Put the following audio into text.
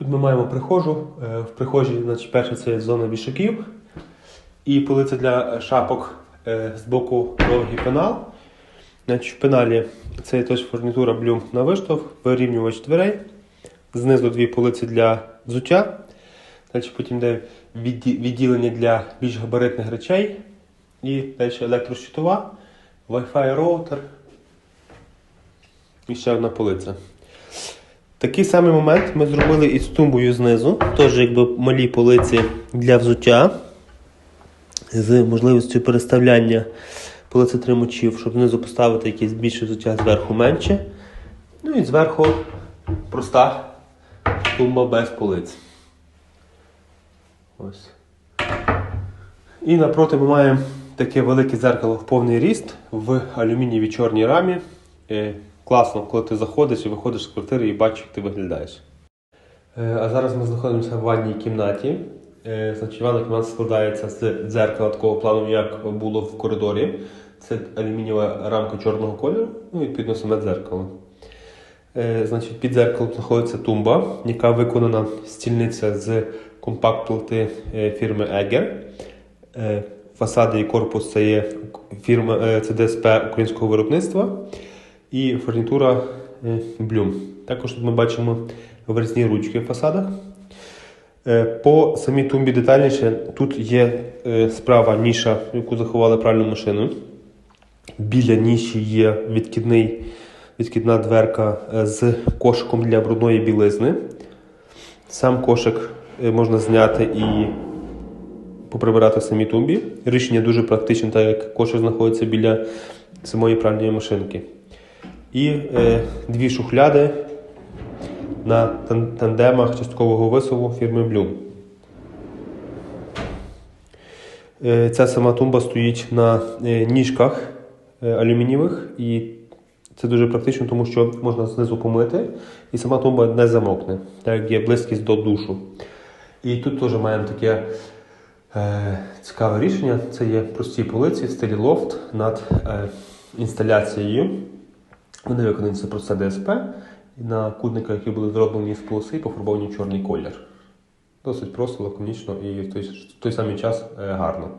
Тут ми маємо прихожу. Е, В прихожій, значить, перше це зона вішаків. І полиця для шапок е, з боку довгий пенал. Значить, в пеналі це є теж фурнітура блюм на виштовх, вирівнювач дверей. Знизу дві полиці для взуття. Далі потім йде відділення для більш габаритних речей. І далі електрощитова, Wi-Fi роутер. І ще одна полиця. Такий самий момент ми зробили із тумбою знизу. Теж якби малі полиці для взуття з можливістю переставляння полицетримачів, щоб знизу поставити якесь більше взуття, зверху менше. Ну і зверху проста тумба без полиць. Ось. І напроти ми маємо таке велике зеркало в повний ріст в алюмінієвій чорній рамі. Класно, коли ти заходиш і виходиш з квартири і бачиш, як ти виглядаєш. Е, а зараз ми знаходимося в ванній кімнаті. Е, значить, ванна кімната складається з дзеркала такого плану, як було в коридорі. Це алюмінієва рамка чорного кольору, ну і відповідно саме дзеркало. Е, значить, під дзеркалом знаходиться тумба, яка виконана стільниця з компакт-плити фірми Eger. Фасади і корпус це є фірма це ДСП українського виробництва і фурнітура е, Bloom. Також тут ми бачимо вирізні ручки в фасадах. Е, По самій тумбі детальніше тут є е, справа ніша, яку заховали пральну машину. Біля ніші є відкидний, відкидна дверка з кошиком для брудної білизни. Сам кошик можна зняти і поприбирати в самій тумбі. Рішення дуже практичне, так як кошик знаходиться біля самої пральної машинки. І е, дві шухляди на тандемах часткового висуву фірми Bloom. Е, Ця сама тумба стоїть на е, ніжках е, алюмінієвих, і це дуже практично, тому що можна знизу помити, і сама тумба не замокне, так як є близькість до душу. І тут теж маємо таке е, цікаве рішення. Це є прості полиці в стилі лофт над е, інсталяцією. Вони виконані це про ДСП на кутниках, які були зроблені з полоси, пофарбовані чорний колір. Досить просто, лаконічно і в той, в той самий час е, гарно.